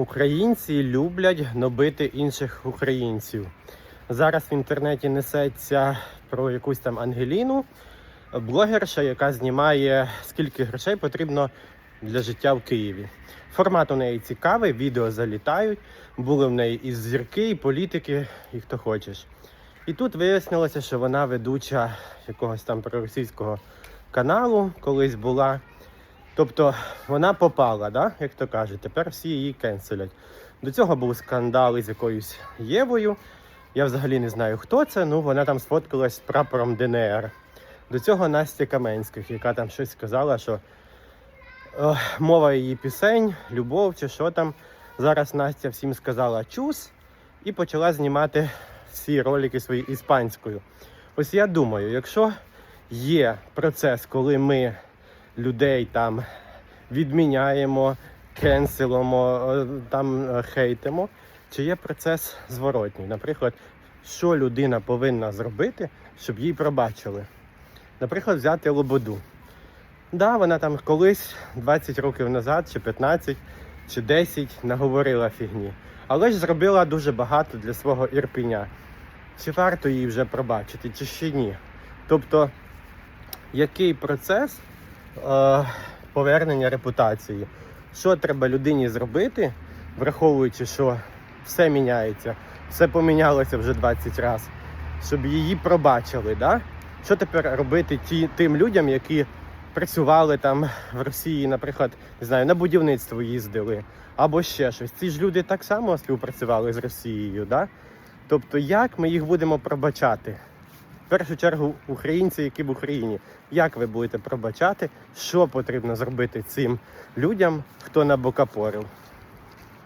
Українці люблять гнобити інших українців. Зараз в інтернеті несеться про якусь там Ангеліну, блогерша, яка знімає скільки грошей потрібно для життя в Києві. Формат у неї цікавий, відео залітають. Були в неї і зірки, і політики, і хто хочеш. І тут вияснилося, що вона ведуча якогось там проросійського каналу колись була. Тобто вона попала, да? як то кажуть, тепер всі її кенселять. До цього був скандал із якоюсь Євою. Я взагалі не знаю, хто це, ну вона там сфоткалась з прапором ДНР. До цього Настя Каменських, яка там щось сказала, що е, мова її пісень, любов чи що там. Зараз Настя всім сказала чус і почала знімати всі ролики свої іспанською. Ось я думаю, якщо є процес, коли ми людей там відміняємо, кенселимо, е, там е, хейтимо, чи є процес зворотній? Наприклад, що людина повинна зробити, щоб їй пробачили? Наприклад, взяти лободу. Да, вона там колись 20 років назад, чи 15, чи 10 наговорила фігні. Але ж зробила дуже багато для свого ірпеня. Чи варто їй вже пробачити, чи ще ні? Тобто, який процес повернення репутації? Що треба людині зробити, враховуючи, що все міняється, все помінялося вже 20 разів, щоб її пробачили. Да? Що тепер робити ті, тим людям, які працювали там в Росії, наприклад, не знаю, на будівництво їздили, або ще щось. Ці ж люди так само співпрацювали з Росією. Да? Тобто, як ми їх будемо пробачати? Першу чергу, українці, які в Україні, як ви будете пробачати, що потрібно зробити цим людям, хто набокапорив?